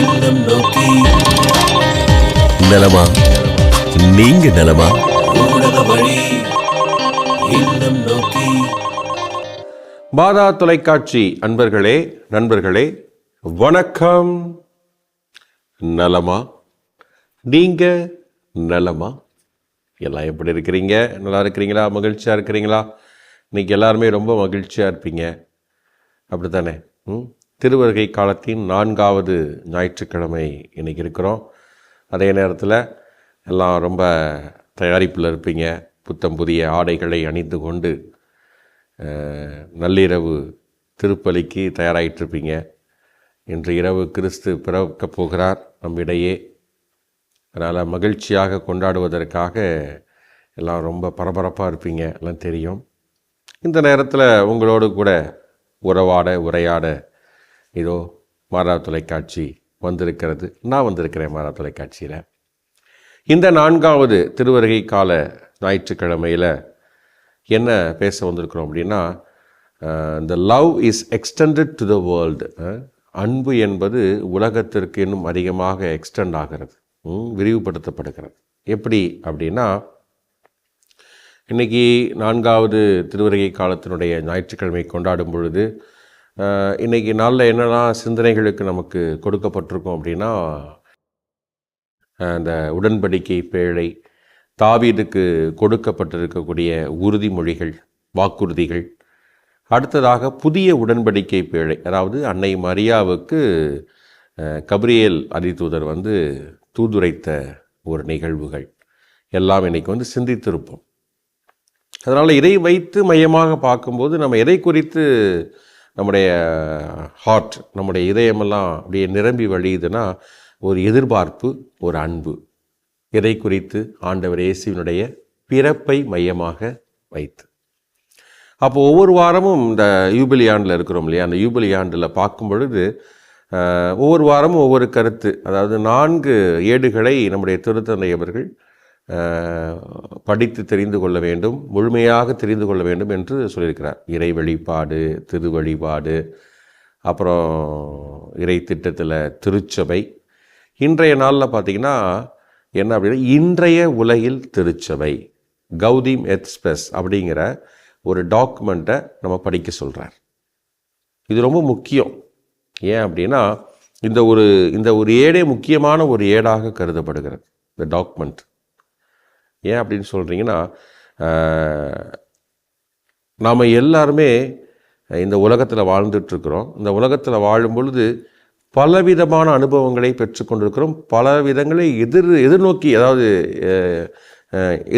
இல்லம் நோக்கி. நலமா? நீங்க நலமா? ஊடக வழி இல்லம் நோக்கி. பாதா தொலைக்காட்சி அன்பர்களே நண்பர்களே வணக்கம். நலமா? நீங்க நலமா? எல்லாம் எப்படி இருக்கிறீங்க? நல்லா இருக்கிறீங்களா? மகிழ்ச்சியாக இருக்கிறீங்களா? இன்னைக்கு எல்லாருமே ரொம்ப மகிழ்ச்சியாக இருப்பீங்க. அப்படித்தானே? ம்? திருவருகை காலத்தின் நான்காவது ஞாயிற்றுக்கிழமை இன்னைக்கு இருக்கிறோம் அதே நேரத்தில் எல்லாம் ரொம்ப தயாரிப்பில் இருப்பீங்க. புத்தம் புதிய ஆடைகளை அணிந்து கொண்டு நள்ளிரவு திருப்பலிக்கு தயாராகிட்டு இருப்பீங்க இன்று இரவு கிறிஸ்து பிறக்கப் போகிறார் நம்மிடையே. அதனால் மகிழ்ச்சியாக கொண்டாடுவதற்காக எல்லாம் ரொம்ப பரபரப்பாக இருப்பீங்க. எல்லாம் தெரியும். இந்த நேரத்தில் உங்களோடு கூட உறவாட உரையாட இதோ மாறா தொலைக்காட்சி வந்திருக்கிறது. நான் வந்திருக்கிறேன் மாறா தொலைக்காட்சியில். இந்த நான்காவது திருவருகை கால ஞாயிற்றுக்கிழமையில் என்ன பேச வந்திருக்கிறோம் அப்படின்னா இந்த love is extended to the world அன்பு என்பது உலகத்திற்கு இன்னும் அதிகமாக எக்ஸ்டெண்ட் ஆகிறது. விரிவுபடுத்தப்படுகிறது. எப்படி அப்படின்னா இன்னைக்கு நான்காவது திருவருகை காலத்தினுடைய ஞாயிற்றுக்கிழமை கொண்டாடும் பொழுது இன்றைக்கி இன்னைக்கு நாளில் என்னெல்லாம் சிந்தனைகளுக்கு நமக்கு கொடுக்கப்பட்டிருக்கோம் அப்படின்னா அந்த உடன்படிக்கை பேழை தாவீதுக்கு கொடுக்கப்பட்டிருக்கக்கூடிய உறுதிமொழிகள் வாக்குறுதிகள். அடுத்ததாக புதிய உடன்படிக்கை பேழை அதாவது அன்னை மரியாவுக்கு கபிரியல் அதிதூதர் வந்து தூதுரைத்த ஒரு நிகழ்வுகள். எல்லாம் இன்னைக்கு வந்து சிந்தித்திருப்போம். அதனால் இதை வைத்து மையமாக பார்க்கும்போது நம்ம எதை குறித்து நம்முடைய ஹார்ட் நம்முடைய இதயமெல்லாம் அப்படியே நிரம்பி வழியுதுன்னா ஒரு எதிர்பார்ப்பு ஒரு அன்பு. இதை குறித்து ஆண்டவர் இயேசுவினுடைய பிறப்பை மையமாக வைத்து. அப்போ ஒவ்வொரு வாரமும் இந்த யூபிலி ஆண்டில் இருக்கிறோம் இல்லையா? அந்த யூபிலி ஆண்டில் பார்க்கும் பொழுது ஒவ்வொரு வாரமும் ஒவ்வொரு கருத்து அதாவது நான்கு ஏடுகளை நம்முடைய திருத்தந்தை அவர்கள் படித்து தெரிந்து கொள்ள வேண்டும் முழுமையாக தெரிந்து கொள்ள வேண்டும் என்று சொல்லியிருக்கிறார். இறை வழிபாடு திரு வழிபாடு அப்புறம் இறை திட்டத்தில் திருச்சபை. இன்றைய நாளில் பார்த்தீங்கன்னா என்ன அப்படின்னா இன்றைய உலகில் திருச்சபை கௌதீம் எக்ஸ்பிரஸ் அப்படிங்கிற ஒரு டாக்குமெண்ட்டை நம்ம படிக்க சொல்கிறார் இது ரொம்ப முக்கியம். ஏன் அப்படின்னா இந்த ஒரு இந்த ஒரு ஏடே முக்கியமான ஒரு ஏடாக கருதப்படுகிறது இந்த டாக்குமெண்ட். ஏன் அப்படின்னு சொல்கிறீங்கன்னா நாம் எல்லாருமே இந்த உலகத்தில் வாழ்ந்துட்டுருக்குறோம். இந்த உலகத்தில் வாழும் பொழுது பலவிதமான அனுபவங்களை பெற்றுக்கொண்டிருக்கிறோம். பல விதங்களை எதிர் எதிர்நோக்கி அதாவது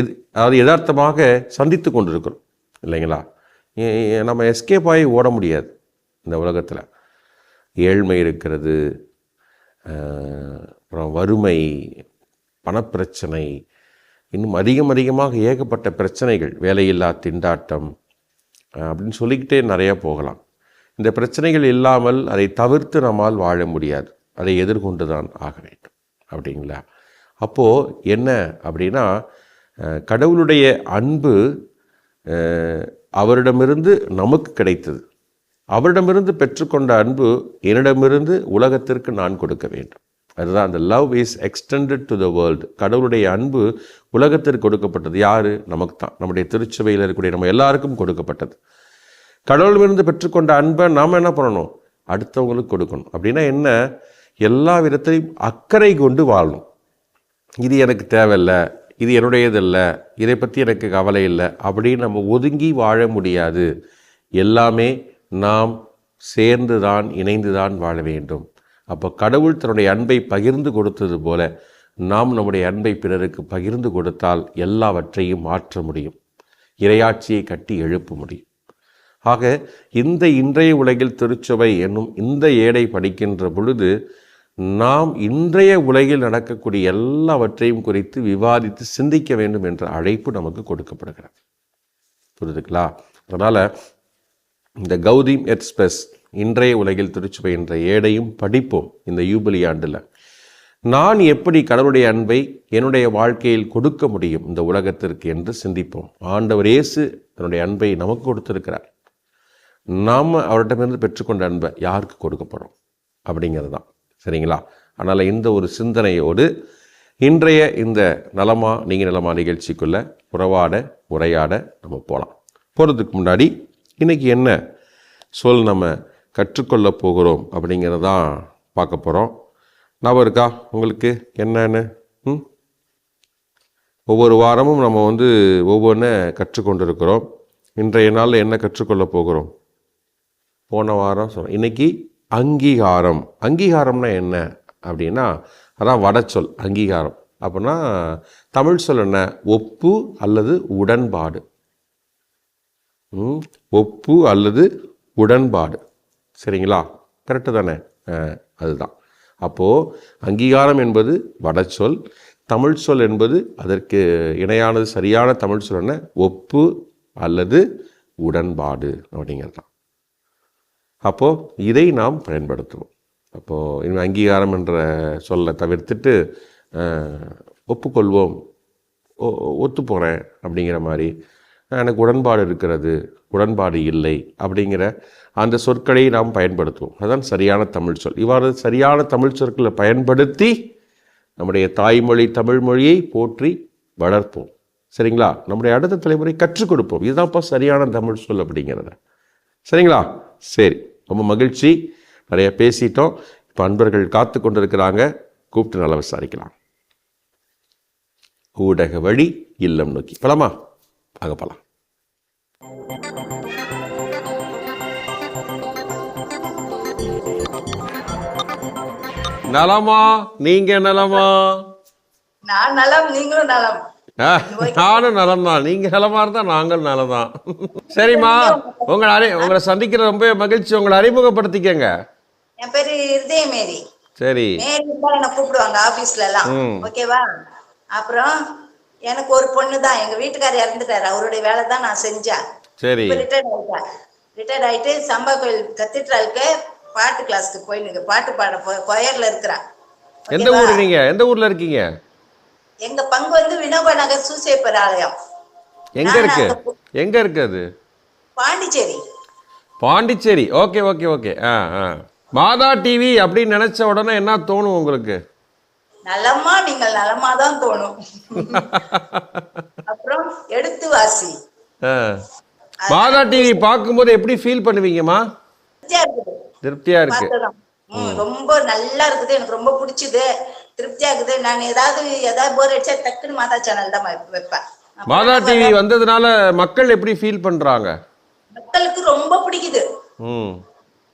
எது அதாவது யதார்த்தமாக சந்தித்து கொண்டிருக்கிறோம். இல்லைங்களா? நம்ம எஸ்கேப் ஆகி ஓட முடியாது இந்த உலகத்தில். ஏழ்மை இருக்கிறது அப்புறம் வறுமை பணப்பிரச்சனை இன்னும் அதிகம் அதிகமாக ஏகப்பட்ட பிரச்சனைகள் வேலையில்லா திண்டாட்டம் அப்படின்னு சொல்லிக்கிட்டே நிறையா போகலாம். இந்த பிரச்சனைகள் இல்லாமல் அதை தவிர்த்து நம்மால் வாழ முடியாது. அதை எதிர்கொண்டு தான் ஆக வேண்டும். அப்படிங்களா? அப்போது என்ன அப்படின்னா கடவுளுடைய அன்பு அவரிடமிருந்து நமக்கு கிடைத்தது. அவரிடமிருந்து பெற்றுக்கொண்ட அன்பு என்னிடமிருந்து உலகத்திற்கு நான் கொடுக்க வேண்டும். அதுதான் அந்த love is extended to the world கடவுளுடைய அன்பு உலகத்திற்கு கொடுக்கப்பட்டது. யார்? நமக்கு தான் நம்முடைய திருச்சபையில் இருக்கக்கூடிய நம்ம எல்லாருக்கும் கொடுக்கப்பட்டது. கடவுளிலிருந்து பெற்றுக்கொண்ட அன்பை நாம் என்ன பண்ணணும்? அடுத்தவங்களுக்கு கொடுக்கணும். அப்படின்னா என்ன? எல்லா விதத்திலையும் அக்கறை கொண்டு வாழணும். இது எனக்கு தேவையில்லை. இது என்னுடையதல்ல இதை பற்றி எனக்கு கவலை இல்லை. அப்படின்னு நம்ம ஒதுங்கி வாழ முடியாது. எல்லாமே நாம் சேர்ந்து தான் இணைந்து தான் வாழ வேண்டும். அப்போ கடவுள் தன்னுடைய அன்பை பகிர்ந்து கொடுத்தது போல நாம் நம்முடைய அன்பை பிறருக்கு பகிர்ந்து கொடுத்தால் எல்லாவற்றையும் மாற்ற முடியும். இரையாட்சியை கட்டி எழுப்ப முடியும். ஆக இந்த இன்றைய உலகில் திருச்சபை என்னும் இந்த ஏடை படிக்கின்ற பொழுது நாம் இன்றைய உலகில் நடக்கக்கூடிய எல்லாவற்றையும் குறித்து விவாதித்து சிந்திக்க வேண்டும் என்ற அழைப்பு நமக்கு கொடுக்கப்படுகிறது. புரியுதுங்களா அதனால் இந்த கௌதிம் எக்ஸ்பிரஸ் இன்றைய உலகில் திருச்சபை என்ற ஏடையும் படிப்போம் இந்த யூபிலி ஆண்டில். நான் எப்படி கடவுளுடைய அன்பை என்னுடைய வாழ்க்கையில் கொடுக்க முடியும் இந்த உலகத்திற்கு என்று சிந்திப்போம். ஆண்டவர் இயேசு தன்னுடைய அன்பை நமக்கு கொடுத்திருக்கிறார். நாம் அவர்கிட்டமிருந்து பெற்றுக்கொண்ட அன்பை யாருக்கு கொடுக்கப்படும் அப்படிங்கிறது தான் சரிங்களா? அதனால் இந்த ஒரு சிந்தனையோடு இன்றைய இந்த நலமா நீங்கள் நலமா நிகழ்ச்சிக்குள்ளே உறவாட உரையாட நம்ம போகலாம் போகிறதுக்கு முன்னாடி இன்றைக்கி என்ன சொல் நம்ம கற்றுக்கொள்ளப் போகிறோம் அப்படிங்கிறதான் பார்க்க போகிறோம் ஞாபகம் இருக்கா உங்களுக்கு? என்னன்னு? ம்? ஒவ்வொரு வாரமும் நம்ம வந்து ஒவ்வொன்று கற்றுக்கொண்டிருக்கிறோம். இன்றைய நாளில் என்ன கற்றுக்கொள்ள போகிறோம்? போன வாரம் சொன்னோம் இன்னைக்கு அங்கீகாரம். அங்கீகாரம்னா என்ன அப்படின்னா அதான் வடச்சொல் அங்கீகாரம். அப்படின்னா தமிழ் சொல் என்ன? ஒப்பு அல்லது உடன்பாடு. ஒப்பு அல்லது உடன்பாடு. சரிங்களா? கரெக்டு தானே? அதுதான். அப்போது அங்கீகாரம் என்பது வடச்சொல் தமிழ் சொல் என்பது அதற்கு இணையானது சரியான தமிழ் சொல் என்ன? ஒப்பு அல்லது உடன்பாடு அப்படிங்கிறது தான் அப்போது இதை நாம் பயன்படுத்துவோம். அப்போது இனிமேல் அங்கீகாரம் என்ற சொல்லை தவிர்த்துட்டு ஒப்புக்கொள்வோம். ஒ- ஒத்து போகிறேன் அப்படிங்கிற மாதிரி எனக்கு உடன்பாடு இருக்கிறது உடன்பாடு இல்லை அப்படிங்கிற அந்த சொற்களை நாம் பயன்படுத்துவோம். அதுதான் சரியான தமிழ் சொல். இவ்வாறு சரியான தமிழ் சொற்களை பயன்படுத்தி நம்முடைய தாய்மொழி தமிழ் மொழியை போற்றி வளர்ப்போம். சரிங்களா? நம்முடைய அடுத்த தலைமுறை கற்றுக் கொடுப்போம். இதுதான்ப்பா சரியான தமிழ் சொல் அப்படிங்கிறத. சரிங்களா? சரி. ரொம்ப மகிழ்ச்சி. நிறைய பேசிட்டோம். இப்போ அன்பர்கள் காத்து கொண்டிருக்கிறாங்க. கூப்பிட்டு நல்லா விசாரிக்கலாம். ஊடக வழி இல்லம் நோக்கி. பலமா? ஆக போலாம். நலமா? நீங்க நலமா? நான் நலம் நீங்களும் நலம். நானும் நலம்தான். நீங்க நலமா இருந்தா நாங்கள் நலம்தான். சரிம்மா உங்களை அறி உங்களை சந்திக்கிற ரொம்ப மகிழ்ச்சி. உங்களை அறிமுகப்படுத்திக்கங்க. என் பேரு இருதய மேரி சரி. மேரி தான் என்ன கூப்பிடுவாங்க ஆபீஸ்ல எல்லாம். ஓகேவா அப்புறம் எனக்கு ஒரு பொண்ணு தான் எங்க வீட்டுக்காரர் இறந்துட்டாரு. அவருடைய வேலை தான் நான் செஞ்சேன். சரி. ரிட்டையர்ட் ஆயிட்டேன். ரிட்டையர்ட் ஆயிட்டு சம்பா கோயில் கத்தீட்ரலுக்கு பாட்டு கிளாஸ்க்கு போயினுக்கு பாட்டு பாட கொயர்ல இருக்கிறேன். எந்த ஊர் நீங்க? எந்த ஊர்ல இருக்கீங்க? எங்க பங்கு வந்து வினோபா நகர் சூசேப்பர் ஆலயம் எங்க இருக்கு? எங்க இருக்கு அது? Pondicherry. Pondicherry. Okay okay okay. ஆ ஆ. மாதா டிவி அப்படின்னு நினைச்ச உடனே என்ன தோணும் உங்களுக்கு? நலமா நீங்கள் நலமா தான் தோணும். அப்புறம் எடுத்து வாசி. மாதா டிவி பார்க்கும்போது எப்படி ஃபீல் பண்ணுவீங்கம்மா? திருப்தியா இருக்கு. ரொம்ப நல்லா இருக்குது. எனக்கு ரொம்ப பிடிச்சது. திருப்தியா இருக்குது. நான் ஏதாவது ஏதாவது போர் அடிச்சா டக்குன்னு மாதா சேனல் தான் வைப்ப- வைப்பேன். மாதா டிவி வந்ததுனால மக்கள் எப்படி ஃபீல் பண்றாங்க? மக்களுக்கு ரொம்ப பிடிக்குது.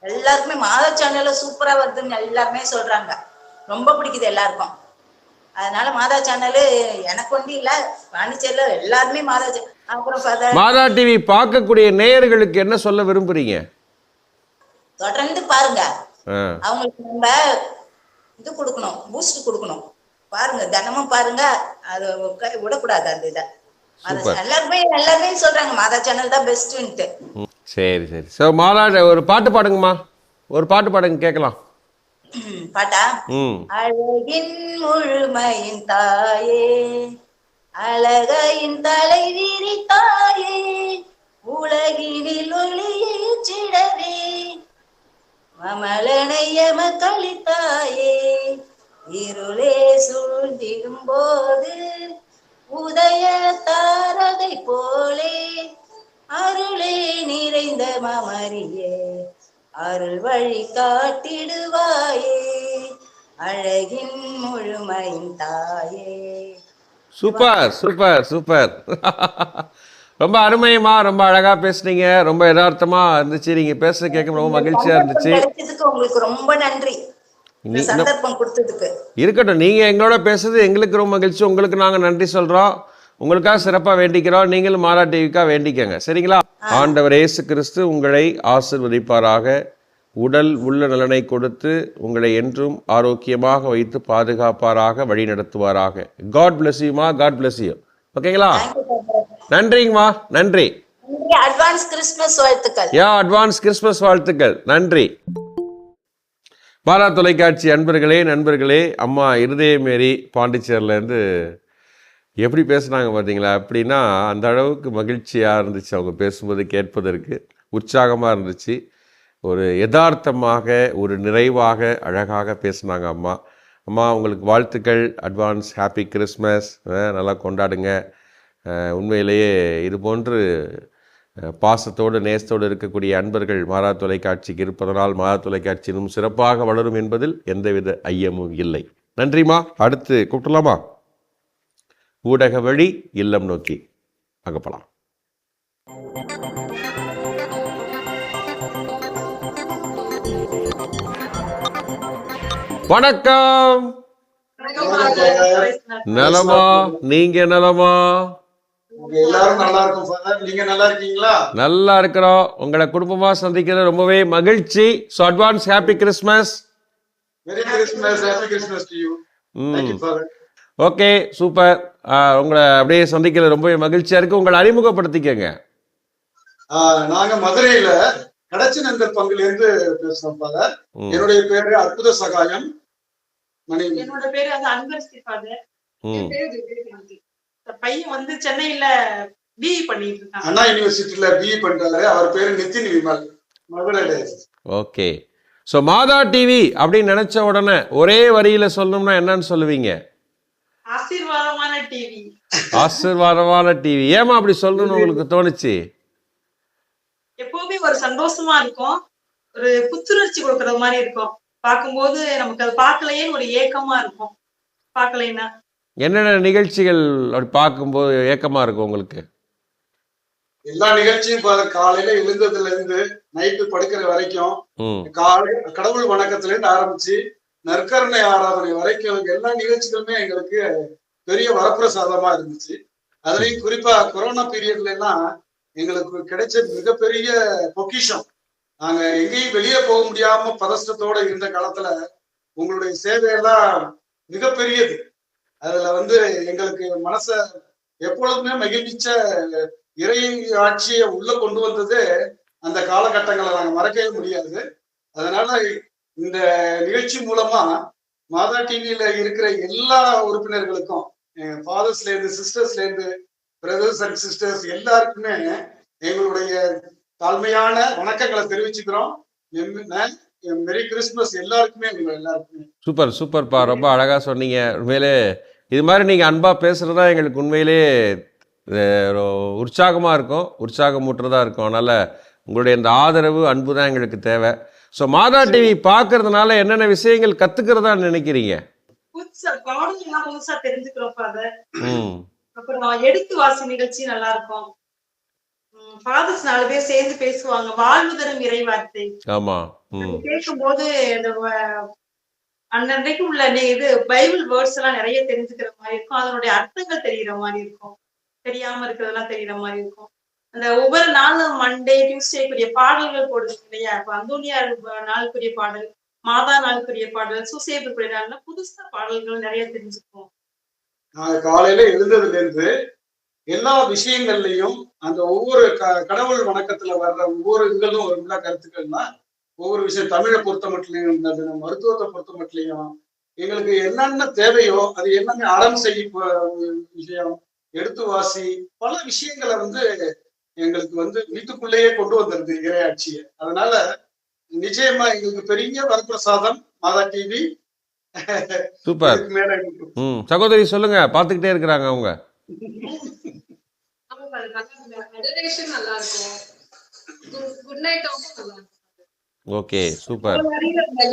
எல்லாருக்குமே மாதா சேனல்ல சூப்பரா வருதுன்னு எல்லாருமே சொல்றாங்க. ரொம்ப பிடிக்குது எல்லாருக்கும். அதனால மாதா சேனல் எனக்கு ஒண்டி இல்ல பாண்டிச்சேரியில எல்லாருமே மாதா. அப்புறம் மாதா டிவி பார்க்கக்கூடிய நேயர்களுக்கு என்ன சொல்ல விரும்புறீங்க? தொடர்ந்து பாருங்க. அவங்களுக்கு நம்ம இது கொடுக்கணும் பூஸ்ட் கொடுக்கணும். பாருங்க தினமும் பாருங்க அது விடக்கூடாது அந்த இதை. எல்லாருமே எல்லாருமே சொல்றாங்க மாதா சேனல் தான் பெஸ்ட்ன்ட்டு சரி சரி. ஸோ மாலா ஒரு பாட்டு பாடுங்கம்மா. ஒரு பாட்டு பாடுங்க கேட்கலாம். பாட்டா? அழகின் முழுமையின் தாயே அழகையின் தலை விரித்தாயே உலகினில் ஒளியிடவே மமலனையம கழித்தாயே இருளே சூழ்ந்திடும் போது உதய தாரகை போலே அருளே நிறைந்த மமரியே அருள் வழி காட்டிடுவாயே அழகின் முழுமையின் தாயே. Super super super. ரொம்ப அருமையமா ரொம்ப அழகா பேசுனீங்க. ரொம்ப யதார்த்தமா இருந்துச்சு. நீங்க பேச கேட்க ரொம்ப மகிழ்ச்சியா இருந்துச்சு. உங்களுக்கு ரொம்ப நன்றி. இருக்கட்டும் நீங்க எங்களோட பேசுறது எங்களுக்கு ரொம்ப மகிழ்ச்சி. உங்களுக்கு நாங்க நன்றி சொல்றோம். உங்களுக்காக சிறப்பா வேண்டிக்கிறோம். நீங்களும் மாதா டிவிக்காக வேண்டிக்கங்க. சரிங்களா? ஆண்டவர் இயேசு கிறிஸ்து உங்களை ஆசிர்வதிப்பாராக. உடல் உள்ள நலனை கொடுத்து உங்களை என்றும் ஆரோக்கியமாக வைத்து பாதுகாப்பாராக வழி நடத்துவாராக. காட் bless you மா காட் bless you. ஓகேங்களா? நன்றிங்கம்மா. நன்றி. அட்வான்ஸ் கிறிஸ்துமஸ் வாழ்த்துக்கள். யா அட்வான்ஸ் கிறிஸ்மஸ் வாழ்த்துக்கள். நன்றி. பாரா தொலைக்காட்சி அன்பர்களே நண்பர்களே அம்மா இருதயமேரி பாண்டிச்சேரியிலேருந்து எப்படி பேசுனாங்க பார்த்தீங்களா? அப்படின்னா அந்த அளவுக்கு மகிழ்ச்சியாக இருந்துச்சு அவங்க பேசும்போது கேட்பதற்கு. உற்சாகமாக இருந்துச்சு. ஒரு யதார்த்தமாக ஒரு நிறைவாக அழகாக பேசுனாங்க அம்மா. அம்மா உங்களுக்கு வாழ்த்துக்கள். அட்வான்ஸ் ஹாப்பி கிறிஸ்மஸ் நல்லா கொண்டாடுங்க. உண்மையிலேயே இது போன்று பாசத்தோடு நேசத்தோடு இருக்கக்கூடிய அன்பர்கள் மாறா தொலைக்காட்சிக்கு இருப்பதனால் மாறா தொலைக்காட்சி இன்னும் சிறப்பாக வளரும் என்பதில் எந்தவித ஐயமும் இல்லை. நன்றிம்மா. அடுத்து கூப்பிடலாமா? ஊடக வழி இல்லம் நோக்கி அகப்பலாம். வணக்கம். நலமா? நீங்க நலமா? உங்க எல்லாரும் நல்லா இருக்கும் ஃபாதர் நீங்க நல்லா இருக்கீங்களா நல்லா இருக்கிறோம். உங்களை குடும்பமா சந்திக்கிறது ரொம்பவே மகிழ்ச்சி. So advance happy Christmas merry Christmas happy Christmas to you thank you father okay super உங்களை அப்படியே சந்திக்கிறது ரொம்பவே மகிழ்ச்சியா இருக்கு. உங்களை அறிமுகப்படுத்திக்கங்க. நாங்க மதுரையில கடச்சிநந்தர் பங்குல இருந்து பேசுறோம் என்னுடைய பேரு அற்புத சகாயம். மணி என்னோட பேரு வந்து அன்பரசி ஃபாதர். பையன் வந்து சென்னையில பிஇ பண்ணிட்டு இருக்கான் அண்ணா யூனிவர்சிட்டியில பிஇ பண்றாரு. அவர் பேரு நிதின் விமல். மதுரையில. ஓகே. ஸோ மாதா டிவி அப்படின்னு நினைச்ச உடனே ஒரே வரியில சொல்லணும்னா என்னன்னு சொல்லுவீங்க? ஆசீர்வாதமான டிவி ஏமா அப்படி சொல்லணும்னு உங்களுக்கு தோணுச்சு? எப்பவுமே ஒரு சந்தோஷமா இருக்கும். ஒரு புத்துணர்ச்சி கொடுக்கற மாதிரி இருக்கும். பார்க்கும்போது நமக்கு அது பார்க்கலையேன்னு ஒரு ஏக்கமா இருக்கும். பார்க்கலைன்னா. என்னென்ன நிகழ்ச்சிகள் அப்படி பார்க்கும்போது ஏக்கமா இருக்கும் உங்களுக்கு? எல்லா நிகழ்ச்சியும் காலையில எழுந்ததுல இருந்து நைட்டு படுக்கிற வரைக்கும் காலை கடவுள் வணக்கத்துல இருந்து ஆரம்பிச்சு நற்கருணை ஆராதனை வரைக்கும் எல்லா நிகழ்ச்சிகளுமே எங்களுக்கு பெரிய வரப்பிரசாதமா இருந்துச்சு. அதுலயும் குறிப்பா கொரோனா பீரியட்ல எல்லாம் எங்களுக்கு கிடைச்ச மிகப்பெரிய பொக்கிஷம். நாங்க எங்கேயும் வெளியே போக முடியாம பதஷ்டத்தோட இருந்த காலத்துல உங்களுடைய சேவையெல்லாம் மிகப்பெரியது. அதுல வந்து எங்களுக்கு மனச எப்பொழுதுமே மகிழ்விச்ச இறை ஆட்சியை உள்ள கொண்டு வந்தது அந்த காலகட்டங்களை நாங்க மறக்கவே முடியாது. அதனால இந்த நிகழ்ச்சி மூலமா மாதா டிவியில இருக்கிற எல்லா உறுப்பினர்களுக்கும் ஃபாதர்ஸ்ல இருந்து சிஸ்டர்ஸ்ல இருந்து பிரதர்ஸ் அண்ட் சிஸ்டர்ஸ் எல்லாருக்குமே எங்களுடைய தாழ்மையான வணக்கங்களை தெரிவிச்சுக்கிறோம். மெரி கிறிஸ்துமஸ் எல்லாருக்குமே எல்லாருக்குமே. சூப்பர் சூப்பர்ப்பா ரொம்ப அழகாக சொன்னீங்க. உண்மையிலே இது மாதிரி நீங்கள் அன்பாக பேசுகிறது எங்களுக்கு உண்மையிலே உற்சாகமாக இருக்கும். உற்சாகமூட்டுறதா இருக்கும். அதனால் உங்களுடைய இந்த ஆதரவு அன்பு தான் எங்களுக்கு தேவை. ஸோ மாதா டிவி பார்க்கறதுனால என்னென்ன விஷயங்கள் கற்றுக்கிறதா நினைக்கிறீங்க? எல்லாம் புதுசா தெரிஞ்சுக்கிறோம் ஃபாதர் அப்புறம் எடுத்து வாசி நிகழ்ச்சி நல்லா இருக்கும். ஃபாதர்ஸ் நாலு பேர் சேர்ந்து பேசுவாங்க. வாழ்வு தரும் இறைவார்த்தை. ஆமாம் ம். கேட்கும்போது இந்த வ- அன்னன்னைக்கு உள்ள இது பைபிள் வேர்ட்ஸ் எல்லாம் நிறைய தெரிஞ்சுக்கிற மாதிரி இருக்கும். அதனுடைய அர்த்தங்கள் தெரிகிற மாதிரி இருக்கும். தெரியாம இருக்கிறதெல்லாம் தெரிகிற மாதிரி இருக்கும். அந்த ஒவ்வொரு நாளும் மண்டே டியூஸ்டேக்குரிய பாடல்கள் போடுறது இல்லையா? இப்ப அந்தோனியார் ப- நாளுக்குரிய பாடல். மாதா நாளுக்குரிய பாடல் சுசேபுக்குரிய நாள்ல புதுசா பாடல்கள் நிறைய தெரிஞ்சுக்குவோம் நாங்க காலையில எழுந்ததுல இருந்து எல்லா விஷயங்கள்லயும் அந்த ஒவ்வொரு க- கடவுள் வணக்கத்துல வர்ற ஒவ்வொரு இதுகளும் ஒரு உள்ள கருத்துக்கள்னா ஒவ்வொரு விஷயம் தமிழை பொறுத்த மட்டும் மருத்துவத்தை பொறுத்த மட்டும் எங்களுக்கு என்னென்ன தேவையோ அது எல்லாமே அறம் செய்ய விஷயம் எடுத்து வாசி பல விஷயங்களை வந்து எங்களுக்கு வந்து வீட்டுக்குள்ளேயே கொண்டு வந்துருது இறையாட்சியை. அதனால நிச்சயமா எங்களுக்கு பெரிய வரப்பிரசாதம் மாதா டிவி சூப்பர். ம். சகோதரி சொல்லுங்க பார்த்துக்கிட்டே இருக்கிறாங்க அவங்க. Okay super.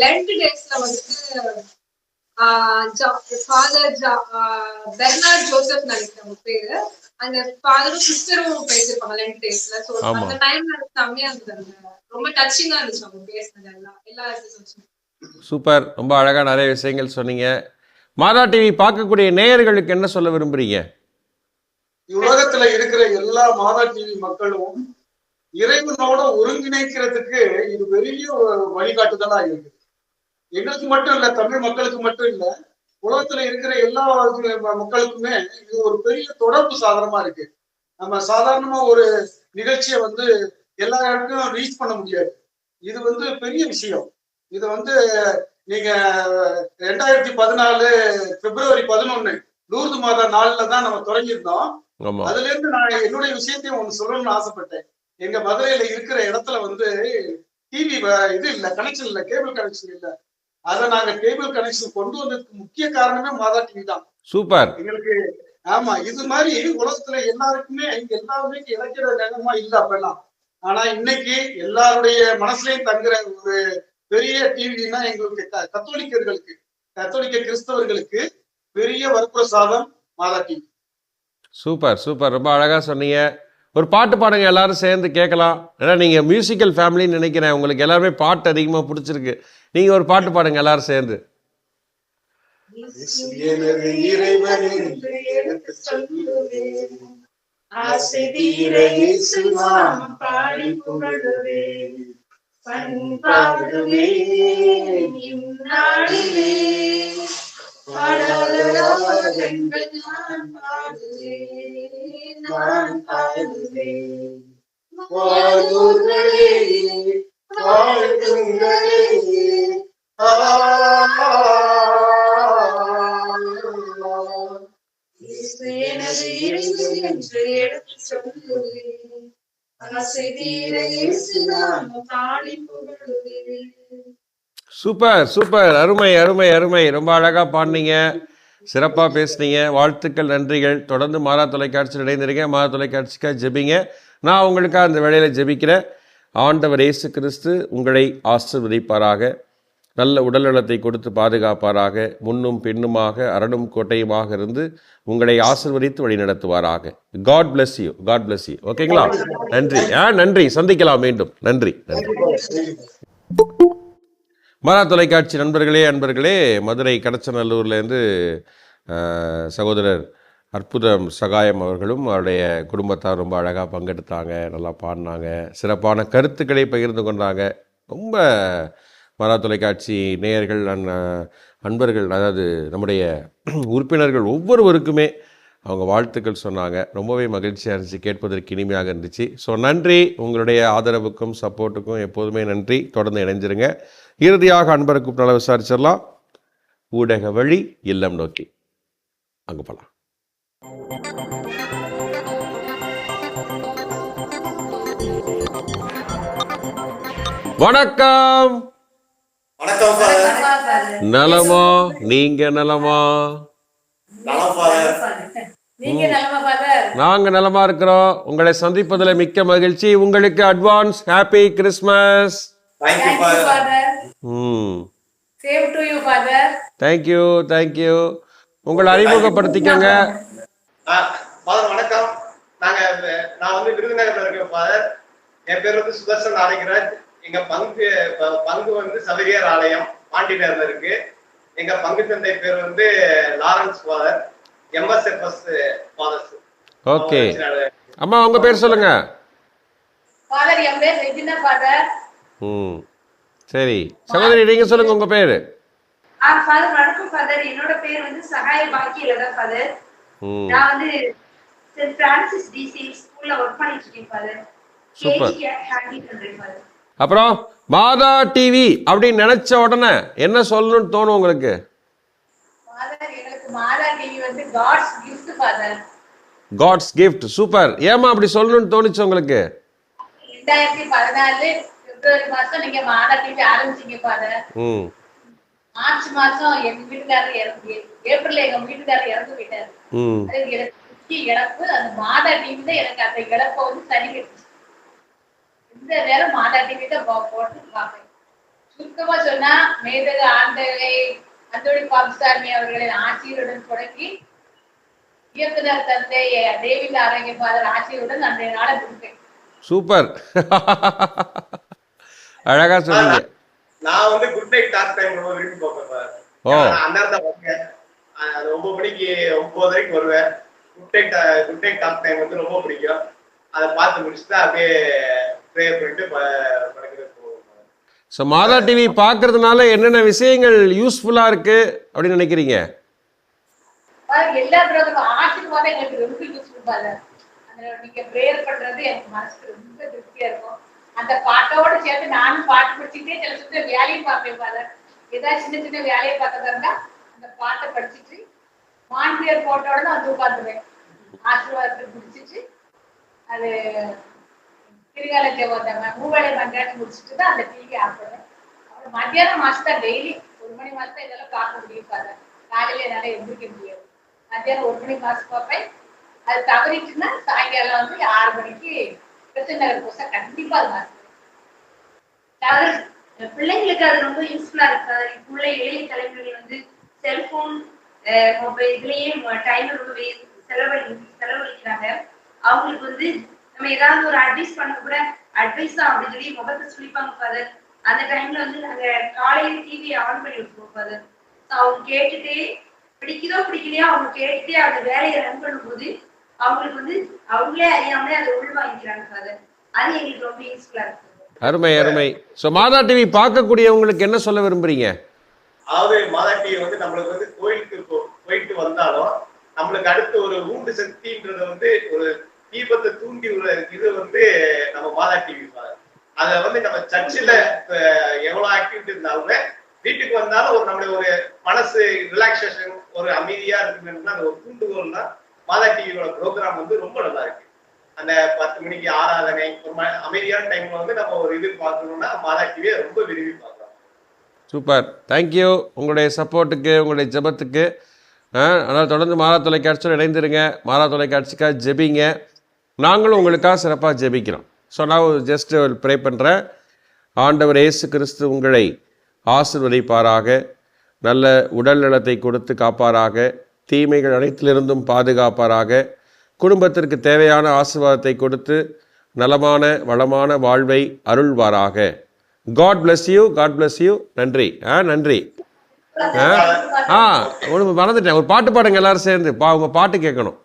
லென்ட் டேஸ்ல வந்துட்டு ஃபாதர் பெர்னார்ட் ஜோசப் நினைக்கிறேன் பேரு. அந்த ஃபாதரும் சிஸ்டரும் பேசிருப்பாங்க லென்ட் டேஸ்ல சோ. அந்த டைம்ல செம்மையா இருந்தது ரொம்ப டச்சிங்கா இருந்துச்சு அவங்க பேசினது எல்லாம். எல்லா சூப்பர். ரொம்ப அழகாக நிறைய விஷயங்கள் சொன்னீங்க. மாதா டிவி பார்க்கக்கூடிய நேயர்களுக்கு என்ன சொல்ல விரும்புறீங்க? உலகத்துல இருக்கிற எல்லா மாதா டிவி மக்களும் இறைவனோட ஒருங்கிணைக்கிறதுக்கு இது பெரிய ஒரு வழிகாட்டுதலா இருக்கு எங்களுக்கு மட்டும் இல்ல தமிழ் மக்களுக்கு மட்டும் இல்ல உலகத்துல இருக்கிற எல்லா மக்களுக்குமே இது ஒரு பெரிய தொடர்பு சாதனமா இருக்கு. நம்ம சாதாரணமா ஒரு நிகழ்ச்சியை வந்து எல்லா இடத்துக்கும் ரீச் பண்ண முடியாது. இது வந்து பெரிய விஷயம். இது வந்து நீங்க ரெண்டாயிரத்தி பதினாலு பிப்ரவரி பதினொன்னு லூர்து மாதா நாள்ல தான் நம்ம தொடங்கியிருந்தோம். அதுல இருந்து நான் என்னுடைய விஷயத்தையும் ஒண்ணு சொல்லணும்னு ஆசைப்பட்டேன். எங்க மதுரையில இருக்கிற இடத்துல வந்து டிவி இது இல்ல கனெக்ஷன் இல்ல கேபிள் கனெக்ஷன் இல்ல. அதை நாங்க கேபிள் கனெக்ஷன் கொண்டு வந்ததுக்கு முக்கிய காரணமே மாதா டிவி தான். சூப்பர். எங்களுக்கு ஆமா இது மாதிரி உலகத்துல எல்லாருக்குமே எல்லாருமே இறக்கிற நேரமா இல்ல அப்பெல்லாம். ஆனா இன்னைக்கு எல்லாருடைய மனசுலயும் தங்குற ஒரு பெரிய டிவினா எங்களுக்கு கத்தோலிக்கர்களுக்கு கத்தோலிக்க கிறிஸ்தவர்களுக்கு பெரிய வரப்பிரசாதம் மாதா டிவி சூப்பர் சூப்பர். ரொம்ப அழகாக சொன்னீங்க. ஒரு பாட்டு பாடுங்க எல்லாரும் சேர்ந்து கேட்கலாம். ஏன்னா நீங்கள் மியூசிக்கல் ஃபேமிலின்னு நினைக்கிறேன். உங்களுக்கு எல்லாருமே பாட்டு அதிகமாக பிடிச்சிருக்கு. நீங்கள் ஒரு பாட்டு பாடுங்க எல்லாரும் சேர்ந்து. பாடுவேன். நான் வாழ்வுகளே எனது என்று சொல்லுவேன் ஆசை தீர புகழுவேன் சூப்பர் சூப்பர். அருமை அருமை அருமை. ரொம்ப அழகாக பாடினீங்க. சிறப்பாக பேசுனீங்க. வாழ்த்துக்கள் நன்றிகள். தொடர்ந்து மாறா தொலைக்காட்சியில் இணைந்திருங்க. மாறா தொலைக்காட்சிக்காக ஜெபிங்க. நான் உங்களுக்காக அந்த வேலையில் ஜெபிக்கிறேன். ஆண்டவர் இயேசு கிறிஸ்து உங்களை ஆசிர்வதிப்பாராக. நல்ல உடல்நலத்தை கொடுத்து பாதுகாப்பாராக. முன்னும் பின்னுமாக அரணும் கோட்டையுமாக இருந்து உங்களை ஆசிர்வதித்து வழிநடத்துவாராக God bless you God bless you ஓகேங்களா? நன்றி. ஆ நன்றி. சந்திக்கலாம் மீண்டும். நன்றி. நன்றி. மரா தொலைக்காட்சி நண்பர்களே அன்பர்களே மதுரை கடச்சநல்லூர்லேருந்து சகோதரர் அற்புதம் சகாயம் அவர்களும் அவருடைய குடும்பத்தார் ரொம்ப அழகாக பங்கெடுத்தாங்க நல்லா பாடினாங்க சிறப்பான கருத்துக்களை பகிர்ந்து கொண்டாங்க. ரொம்ப மரா தொலைக்காட்சி நேயர்கள் அன் அன்பர்கள் அதாவது நம்முடைய உறுப்பினர்கள் ஒவ்வொருவருக்குமே அவங்க வாழ்த்துக்கள் சொன்னாங்க. ரொம்பவே மகிழ்ச்சியாக இருந்துச்சு கேட்பதற்கு இனிமையாக இருந்துச்சு. ஸோ நன்றி. உங்களுடைய ஆதரவுக்கும் சப்போர்ட்டுக்கும் எப்போதுமே நன்றி. தொடர்ந்து இணைஞ்சிருங்க இறுதியாக அன்பரை கூப்பிட்டு நல்லா விசாரிச்சிடலாம். ஊடக வழி இல்லம் நோக்கி. அங்கே போகலாம் வணக்கம். நலமா? நீங்க நலமா? நீங்க நலமா இருக்கிறோம். உங்களை சந்திப்பதில் மிக்க மகிழ்ச்சி. உங்களுக்கு advance happy Christmas thank you thank you உங்களை அறிமுகப்படுத்திக்கங்க. ஃபாதர் வணக்கம். நாங்க நான் வந்து விருதுநகர்ல இருக்கேன் ஃபாதர். என் பேர் வந்து சுதர்சன் நாளைக்கராஜ் எங்க பங்கு ப- பங்கு வந்து சபரியார் ஆலயம் பாண்டிநகர்ல இருக்கு. எங்க பங்கு தந்தை பேர் வந்து Lawrence father MSFS fathers. Okay. அம்மா உங்க பேர் சொல்லுங்க. ஃபாதர் என் பேர் ரெஜினா ஃபாதர். ம். சரி. சகோதரி நீங்க சொல்லுங்க உங்க பேர். ஆ ஃபாதர் வணக்கம் ஃபாதர் என்னோட பேர் வந்து சகாய பாக்கியில தான் ஃபாதர் ம் நான் வந்து சென்ட் பிரான்சிஸ் டிசி ஸ்கூல்ல ஒர்க் பண்ணிட்டு இருக்கேன் ஃபாதர் ஹேண்டில் பண்றேன் ஃபாதர் அப்புறம் மாதா டிவி அப்படின்னு நினைச்ச உடனே என்ன சொல்லணும்னு தோணும் உங்களுக்கு? God's gift super. ஏமா அப்படி சொல்லணும்னு தோணுச்சு உங்களுக்கு? ரெண்டாயிரத்தி பதினாலு பிப்ரவரி மாசம் நீங்க மாதா டிவி ஆரம்பிச்சீங்க மார்ச் மாசம் எங்க வீட்டுக்காரர் இறந்து ஏப்ரல்ல எங்க வீட்டுக்காரர் இறந்து போயிட்டாரு. அது எனக்கு முக்கிய இழப்பு. அந்த மாதா டிவி தான் எனக்கு அந்த இழப்பை வந்து சரி கட்டுச்சு. இந்த நேரம் மாதா டிவி தான் போட்டு பார்ப்பேன். சுருக்கமா சொன்னா மேதக ஆண்டவரை அந்தோடி பாபுசாமி அவர்களின் ஆட்சியுடன் தொடங்கி இயக்குனர் தந்தை டேவிட் ஆரோக்கிய ஃபாதர் ஆட்சியுடன் அன்றைய நாளை முடிப்பேன். சூப்பர். அழகா சொன்னீங்க. நான் வந்து குட் நைட் டாக் டைம் ஓ. அந்நேரம் தான் வருவேன். அஹ், அது ஒன்பது மணிக்கு ஒன்பது வரைக்கும் வருவேன். Good day good day talk time வந்து ரொம்ப பிடிக்கும். அதை பார்த்து முடிச்சுட்டு அப்படியே ப்ரேயர் பண்ணிட்டு படுக்கிறது போவோம் ஸோ மாதா டிவி பார்க்கறதுனால என்னென்ன விஷயங்கள் யூஸ்ஃபுல்லாக இருக்குது அப்படின்னு நினைக்கிறீங்க? பாருங்க, எல்லா பிரதரும் ஆசீர்வாதம் எங்களுக்கு ரொம்ப யூஸ்ஃபுல் ஃபாதர் அந்த நீங்க ப்ரேயர் பண்றது எனக்கு மனசுக்கு ரொம்ப திருப்தியா இருக்கும். அந்த பாட்டோட சேர்த்து நானும் பாட்டு படிச்சுட்டே சில சமயம் வேலையும் பார்ப்பேன் ஃபாதர் ஏதாவது சின்ன சின்ன வேலையை பார்க்கறதா இருந்தா அந்த பாட்டை படிச்சுட்டு மாண்டியர் போட்டோட நான் வந்து உட்காந்துருவேன் ஆசீர்வாதத்தை முடிச்சிட்டு அது திருகால ஜெபம் மூவேளை மந்திராட்டி முடிச்சுட்டு தான் அந்த டிவி ஆப்பிடுவேன் அப்புறம் மத்தியானம் மாசம் தான் டெய்லி ஒரு மணி மாசம் தான் இதெல்லாம் பார்க்க முடியும் ஃபாதர் காலையில என்னால எந்திரிக்க முடியாது. மத்தியானம் ஒரு மணி மாசம் பார்ப்பேன். அது தவறிட்டுன்னா சாயங்காலம் வந்து ஆறு மணிக்கு பிரச்சனை நகர் கண்டிப்பா அது மாசம் பிள்ளைங்களுக்கு அது ரொம்ப யூஸ்ஃபுல்லா இருக்கு இப்ப உள்ள இளைய தலைமுறைகள் வந்து செல்போன் மொபைல் இதுலயே டைம் ரொம்ப செலவழி செலவழிக்கிறாங்க. அவங்களுக்கு வந்து நம்ம ஏதாவது ஒரு அட்வைஸ் பண்ண கூட அட்வைஸ் தான் அப்படின்னு சொல்லி முகத்தை சுழிப்பாங்க ஃபாதர் அந்த டைம்ல வந்து நாங்க காலையில டிவி ஆன் பண்ணி விட்டுருவோம் ஃபாதர் அவங்க கேட்டுட்டே பிடிக்குதோ பிடிக்கலையோ அவங்க கேட்டுட்டே அந்த வேலையை ரன் பண்ணும்போது அவங்களுக்கு வந்து அவங்களே அறியாமலே அதை உள்வாங்கிக்கிறாங்க ஃபாதர் அது எங்களுக்கு ரொம்ப யூஸ்ஃபுல்லா இருக்கு. அருமை அருமை. ஸோ மாதா டிவி பார்க்கக்கூடியவங்களுக்கு என்ன சொல்ல விரும்புறீங்க? அதாவது மாதா டிவி வந்து நம்மளுக்கு வந்து கோயிலுக்கு போயிட்டு வந்தாலும் நம்மளுக்கு அடுத்து ஒரு ஊண்டு சக்தின்றது வந்து ஒரு தீபத்தை தூண்டி உள்ள இது வந்து நம்ம மாதா டிவி அதை வந்து நம்ம சர்ச்சில் எவ்வளவு ஆக்டிவிட்டி இருந்தாலுமே வீட்டுக்கு வந்தாலும் ஒரு நம்மளுடைய ஒரு மனசு ரிலாக்ஸேஷன் ஒரு அமைதியா இருக்குன்னா அந்த ஒரு தூண்டுகோல் தான் மாதா டிவியோட ப்ரோக்ராம் வந்து ரொம்ப நல்லா இருக்கு. அந்த பத்து மணிக்கு ஆராதனை ஒரு அமைதியான டைம்ல வந்து நம்ம ஒரு இது பார்க்கணும்னா மாதா டிவியை ரொம்ப விரும்பி பார்க்கலாம். சூப்பர். தேங்க்யூ உங்களுடைய சப்போர்ட்டுக்கு உங்களுடைய ஜபத்துக்கு அதனால் தொடர்ந்து மாறா தொலைக்காட்சியில் இணைந்துருங்க. மாறா தொலைக்காட்சிக்காக ஜெபிங்க. நாங்களும் உங்களுக்காக சிறப்பாக ஜெபிக்கிறோம். ஸோ நான் ஜஸ்ட் ப்ரே பண்ணுறேன் ஆண்டவர் இயேசு கிறிஸ்து உங்களை ஆசிர்வதிப்பாராக. நல்ல உடல் நலத்தை கொடுத்து காப்பாராக. தீமைகள் அனைத்திலிருந்தும் பாதுகாப்பாராக. குடும்பத்திற்கு தேவையான ஆசீர்வாதத்தை கொடுத்து நலமான வளமான வாழ்வை அருள்வாராக. God bless you God bless you நன்றி. ஆ நன்றி. ஆ? ஆ ஒன்று மறந்துட்டேன். ஒரு பாட்டு பாடுங்க எல்லாரும் சேர்ந்து. பா உங்கள் பாட்டு கேட்கணும்.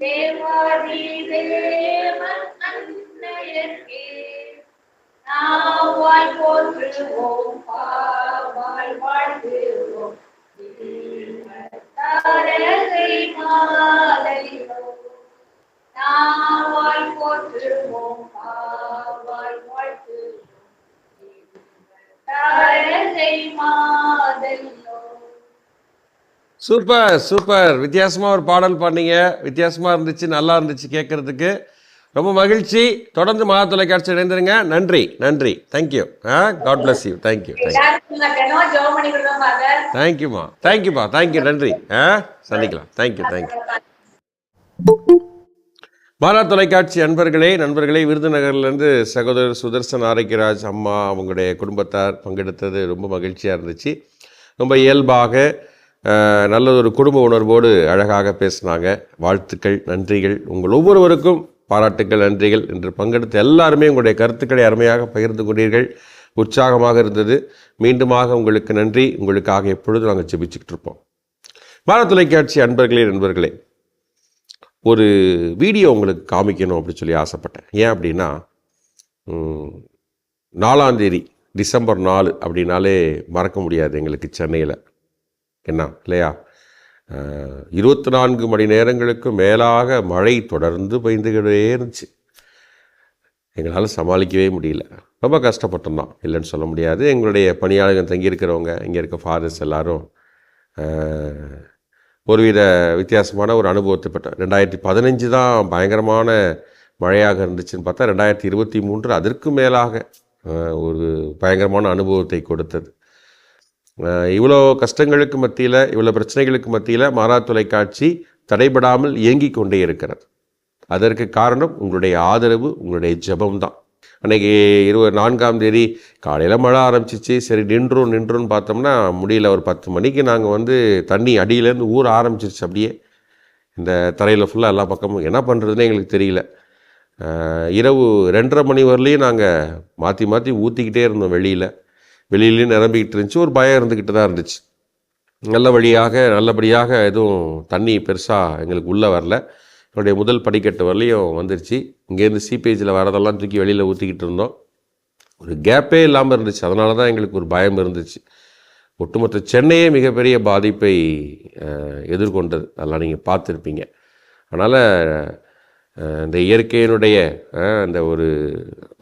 தேவாதி தேவன் அன்னையர்க்கே. நாவாய் போற்றுவோம் பாவாய் வாழ்த்துவோம் தாரகை மாதலிலோ நாவாய் போற்றுவோம் பாவாய் வாழ்த்துவோம். தாரகை மாதலிலோ சூப்பர் சூப்பர். வித்தியாசமாக ஒரு பாடல் பண்ணீங்க வித்தியாசமாக இருந்துச்சு நல்லா இருந்துச்சு கேட்குறதுக்கு ரொம்ப மகிழ்ச்சி. தொடர்ந்து மகா தொலைக்காட்சி இணைந்திருங்க. நன்றி நன்றி. Thank you ah God bless you thank you தேங்க்யூமா தேங்க்யூப்பா தேங்க்யூ நன்றி. ஆ சந்திக்கலாம். தேங்க்யூ தேங்க்யூ மாலா தொலைக்காட்சி அன்பர்களே நண்பர்களே விருதுநகர்லேருந்து சகோதரர் சுதர்சன் ஆரோக்கியராஜ் அம்மா அவங்களுடைய குடும்பத்தார் பங்கெடுத்தது ரொம்ப மகிழ்ச்சியாக இருந்துச்சு. ரொம்ப இயல்பாக நல்லதொரு நல்ல ஒரு குடும்ப உணர்வோடு அழகாக பேசினாங்க. வாழ்த்துக்கள் நன்றிகள். உங்கள் ஒவ்வொருவருக்கும் பாராட்டுக்கள் நன்றிகள் என்று பங்கெடுத்த எல்லாருமே உங்களுடைய கருத்துக்களை அருமையாக பகிர்ந்து கொண்டீர்கள். உற்சாகமாக இருந்தது. மீண்டுமாக உங்களுக்கு நன்றி. உங்களுக்காக எப்பொழுதும் நாங்கள் ஜெபிச்சுக்கிட்டு இருப்போம். பாரத் தொலைக்காட்சி அன்பர்களே நண்பர்களே ஒரு வீடியோ உங்களுக்கு காமிக்கணும் அப்படின்னு சொல்லி ஆசைப்பட்டேன். ஏன் அப்படின்னா நாலாந்தேதி டிசம்பர் நாலு அப்படின்னாலே மறக்க முடியாது எங்களுக்கு சென்னையில். என்ன இல்லையா? இருபத்தி நான்கு மணி நேரங்களுக்கு மேலாக மழை தொடர்ந்து பெய்ந்துகிட்டே இருந்துச்சு. எங்களால் சமாளிக்கவே முடியல. ரொம்ப கஷ்டப்பட்டோம் தான் இல்லைன்னு சொல்ல முடியாது. எங்களுடைய பணியாளர்கள் தங்கியிருக்கிறவங்க இங்கே இருக்க ஃபாதர்ஸ் எல்லோரும் ஒருவித வித்தியாசமான ஒரு அனுபவத்தை பெற்றோம். ரெண்டாயிரத்தி பதினஞ்சு தான் பயங்கரமான மழையாக இருந்துச்சுன்னு பார்த்தா ரெண்டாயிரத்தி இருபத்தி மூன்று அதற்கு மேலாக ஒரு பயங்கரமான அனுபவத்தை கொடுத்தது. இவ்வளோ கஷ்டங்களுக்கு மத்தியில் இவ்வளோ பிரச்சனைகளுக்கு மத்தியில் மாறா தொலைக்காட்சி தடைபடாமல் இயங்கிக் கொண்டே இருக்கிறது. அதற்கு காரணம் உங்களுடைய ஆதரவு உங்களுடைய ஜெபம் தான் இருபது நான்காம் தேதி காலையில் மழை ஆரம்பிச்சிச்சு. சரி நின்றும் நின்றுன்னு பார்த்தோம்னா முடியல. ஒரு பத்து மணிக்கு நாங்கள் வந்து தண்ணி அடியிலேருந்து ஊற ஆரம்பிச்சிருச்சு அப்படியே. இந்த தரையில் ஃபுல்லாக எல்லா பக்கமும். என்ன பண்ணுறதுன்னு எங்களுக்கு தெரியல. இரவு ரெண்டரை மணி வரலையும் நாங்கள் மாற்றி மாற்றி ஊற்றிக்கிட்டே இருந்தோம் வெளியில். வெளியிலையும் நிரம்பிக்கிட்டு இருந்துச்சு. ஒரு பயம் இருந்துக்கிட்டு தான் இருந்துச்சு. நல்ல வழியாக நல்லபடியாக எதுவும் தண்ணி பெருசாக எங்களுக்கு உள்ளே வரல. என்னுடைய முதல் படிக்கட்டு வரலையும் வந்துருச்சு. இங்கேருந்து சீப்பேஜில் வரதெல்லாம் தூக்கி வெளியில் ஊற்றிக்கிட்டு இருந்தோம். ஒரு கேப்பே இல்லாமல் இருந்துச்சு. அதனால தான் எங்களுக்கு ஒரு பயம் இருந்துச்சு. ஒட்டுமொத்த சென்னையே மிகப்பெரிய பாதிப்பை எதிர்கொண்டது. அதெல்லாம் நீங்கள் பார்த்துருப்பீங்க. அதனால் இந்த இயற்கையினுடைய அந்த ஒரு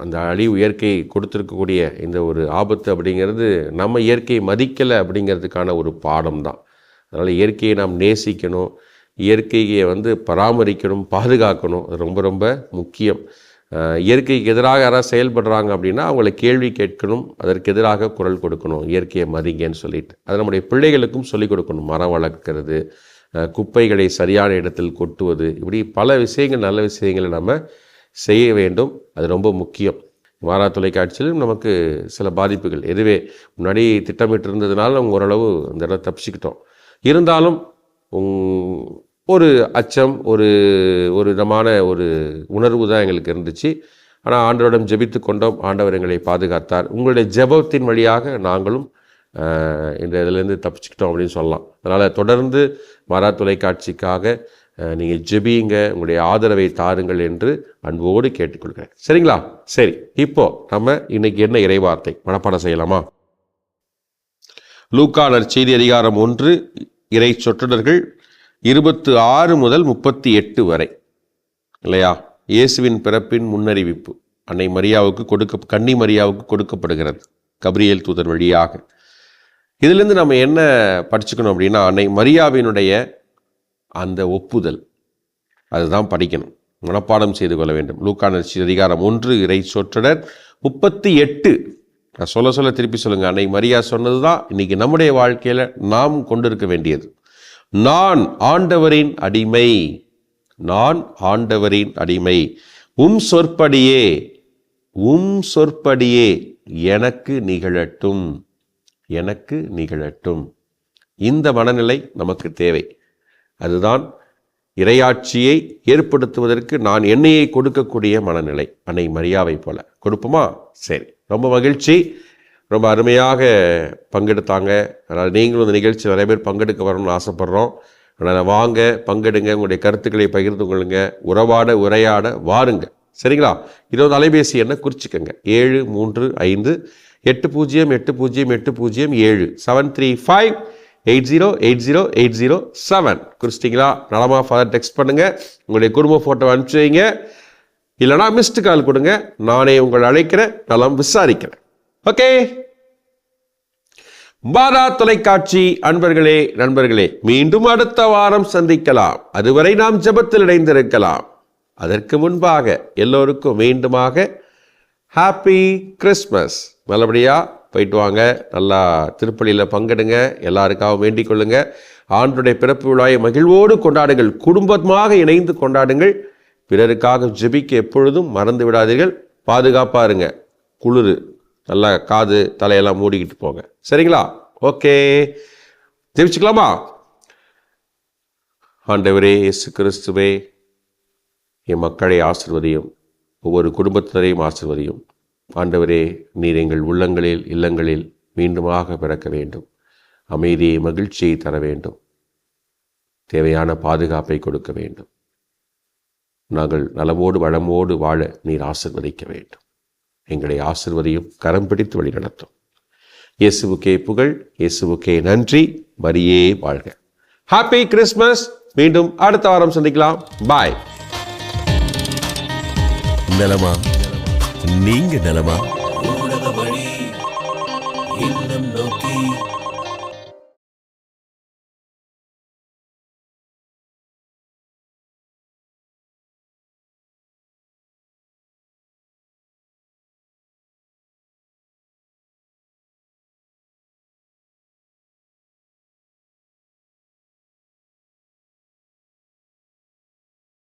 அந்த அழிவு இயற்கை கொடுத்துருக்கக்கூடிய இந்த ஒரு ஆபத்து அப்படிங்கிறது நம்ம இயற்கையை மதிக்கலை அப்படிங்கிறதுக்கான ஒரு பாடம் தான். அதனால் இயற்கையை நாம் நேசிக்கணும் இயற்கையை வந்து பராமரிக்கணும் பாதுகாக்கணும். அது ரொம்ப ரொம்ப முக்கியம். இயற்கைக்கு எதிராக யாராவது செயல்படுறாங்க அப்படின்னா அவங்கள கேள்வி கேட்கணும் அதற்கு எதிராக குரல் கொடுக்கணும் இயற்கையை மதிங்கன்னு சொல்லிட்டு. அது நம்முடைய பிள்ளைகளுக்கும் சொல்லிக் கொடுக்கணும் மரம் வளர்க்கிறது குப்பைகளை சரியான இடத்தில் கொட்டுவது. இப்படி பல விஷயங்கள் நல்ல விஷயங்களை நம்ம செய்ய வேண்டும். அது ரொம்ப முக்கியம். வாரா தொலைக்காட்சியிலும் நமக்கு சில பாதிப்புகள். எதுவே முன்னாடி திட்டமிட்டு இருந்ததுனால நம்ம ஓரளவு அந்த இடம் தப்பிச்சுக்கிட்டோம். இருந்தாலும் ஒரு அச்சம் ஒரு ஒரு விதமான ஒரு உணர்வு தான் எங்களுக்கு இருந்துச்சு. ஆனால் ஆண்டவரிடம் ஜெபித்து கொண்டோம். ஆண்டவர் எங்களை பாதுகாத்தார். உங்களுடைய ஜெபத்தின் வழியாக நாங்களும் இந்த இதிலேருந்து தப்பிச்சுக்கிட்டோம் அப்படின்னு சொல்லலாம். அதனால் தொடர்ந்து மரா தொலைக்காட்சிக்காக நீங்கள் ஜெபியுங்க உங்களுடைய ஆதரவை தாருங்கள் என்று அன்போடு கேட்டுக்கொள்கிறேன். சரிங்களா? சரி இப்போ நம்ம இன்னைக்கு என்ன இறைவார்த்தை? மனப்பாடம் செய்யலாமா? லூக்கா செய்தி அதிகாரம் ஒன்று இறை சொற்றொடர்கள் இருபத்து ஆறு முதல் முப்பத்தி எட்டு வரை. இல்லையா? இயேசுவின் பிறப்பின் முன்னறிவிப்பு. அன்னை மரியாவுக்கு கொடுக்க கன்னி மரியாவுக்கு கொடுக்கப்படுகிறது. கபிரியல் தூதர் வழியாக. இதுலேருந்து நம்ம என்ன படிச்சுக்கணும் அப்படின்னா அன்னை மரியாவினுடைய அந்த ஒப்புதல். அதுதான் படிக்கணும். மனப்பாடம் செய்து கொள்ள வேண்டும். லூக்கானர்ச்சி அதிகாரம் ஒன்று இறை சொற்றொடர் முப்பத்தி எட்டு. நான் சொல்ல சொல்ல திருப்பி சொல்லுங்கள் அன்னை மரியா சொன்னது தான் இன்றைக்கி நம்முடைய வாழ்க்கையில் நாம் கொண்டிருக்க வேண்டியது. நான் ஆண்டவரின் அடிமை. நான் ஆண்டவரின் அடிமை. உம் சொற்படியே உம் சொற்படியே எனக்கு நிகழட்டும். எனக்கு நிகழட்டும். இந்த மனநிலை நமக்கு தேவை. அதுதான் இறையாட்சியை ஏற்படுத்துவதற்கு நான் எண்ணெயை கொடுக்கக்கூடிய மனநிலை. அன்னை மரியாவை போல. கொடுப்போமா? சரி. ரொம்ப மகிழ்ச்சி. ரொம்ப அருமையாக பங்கெடுத்தாங்க. அதனால் நீங்களும் இந்த நிகழ்ச்சி நிறைய பேர் பங்கெடுக்க வரணும்னு ஆசைப்பட்றோம். அதனால் வாங்க பங்கெடுங்க. உங்களுடைய கருத்துக்களை பகிர்ந்து கொள்ளுங்க. உறவாட உரையாட வாருங்க. சரிங்களா? இதோ அலைபேசி எண்ணை குறிச்சிக்கங்க. ஏழு மூன்று ஐந்து எட்டு பூஜ்ஜியம் எட்டு பூஜ்ஜியம் எட்டு பூஜ்ஜியம் ஏழு. Seven three five eight zero eight zero eight zero seven குறிச்சிட்டிங்களா நலமா ஃபாதர் டெக்ஸ்ட் பண்ணுங்கள் உங்களுடைய குடும்ப ஃபோட்டோ அனுப்பிச்சு வைங்க. இல்லைனா மிஸ்டு கால் கொடுங்க. நானே உங்களை அழைக்கிறேன். நலம் விசாரிக்கிறேன். ஓகே பாரா தொலைக்காட்சி. அன்பர்களே நண்பர்களே மீண்டும் அடுத்த வாரம் சந்திக்கலாம். அதுவரை நாம் ஜெபத்தில் இணைந்திருக்கலாம். அதற்கு முன்பாக எல்லோருக்கும் மீண்டுமாக ஹாப்பி கிறிஸ்மஸ் நல்லபடியாக போயிட்டு வாங்க. நல்லா திருப்பலியில் பங்கெடுங்க. எல்லாருக்காகவும் வேண்டிக் கொள்ளுங்க. ஆண்டுடைய பிறப்பு விழாவை மகிழ்வோடு கொண்டாடுங்கள். குடும்பமாக இணைந்து கொண்டாடுங்கள். பிறருக்காக ஜெபிக்க எப்பொழுதும் மறந்து விடாதீர்கள். பாதுகாப்பாக இருங்க. குளிர். நல்லா காது தலையெல்லாம் மூடிக்கிட்டு போங்க. சரிங்களா? ஓகே. ஜெபிச்சுக்கலாமா? ஆண்டவரே இயேசு கிறிஸ்துவே என் மக்களை ஆசிர்வதியும். ஒவ்வொரு குடும்பத்தினரையும் ஆசிர்வதியும். ஆண்டவரே நீர் எங்கள் உள்ளங்களில் இல்லங்களில் மீண்டுமாக பிறக்க வேண்டும். அமைதியை மகிழ்ச்சியை தர வேண்டும். தேவையான பாதுகாப்பை கொடுக்க வேண்டும். நாங்கள் நலமோடு வளமோடு வாழ நீர் ஆசிர்வதிக்க வேண்டும். எங்களை ஆசிர்வதியும் கரம் பிடித்து வழி நடத்தும் இயேசுவுக்கே புகழ் இயேசுவுக்கே நன்றி. மரியே வாழ்க. ஹாப்பி கிறிஸ்மஸ் மீண்டும் அடுத்த வாரம் சந்திக்கலாம். பாய் நலமா? நீங்க நலமா?